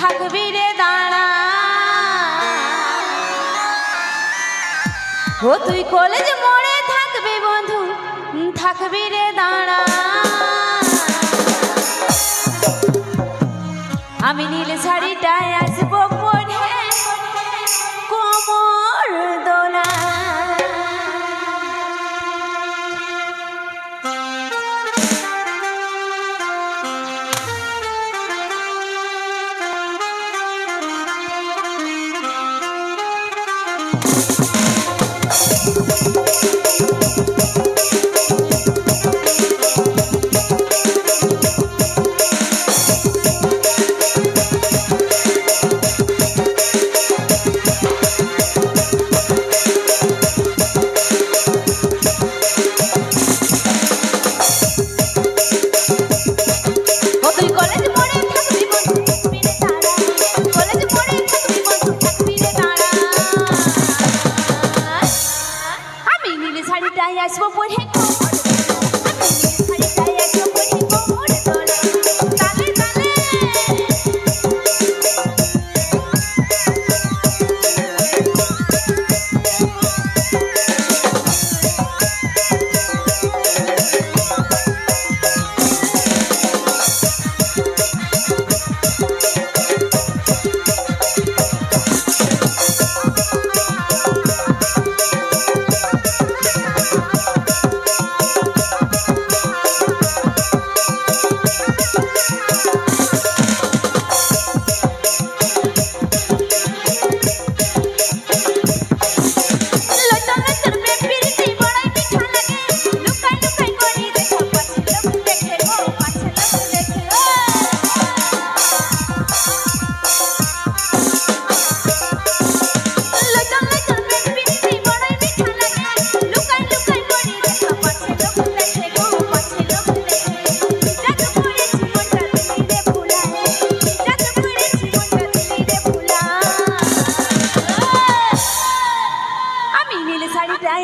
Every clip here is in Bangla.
থাকবি রে দাঁড়া। ও, তুই কলেজ মোড়ে থাকবি বন্ধু, থাকবি রে দাঁড়া। আমি নীল শাড়িটায় আসব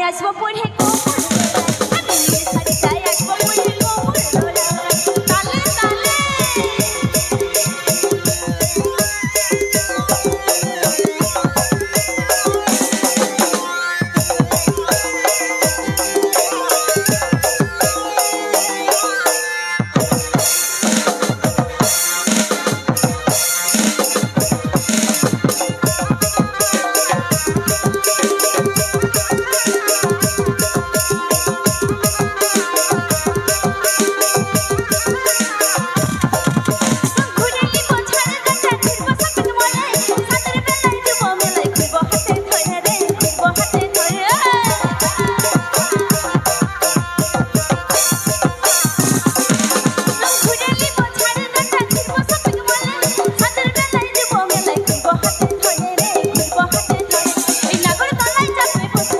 I eyes were put hit.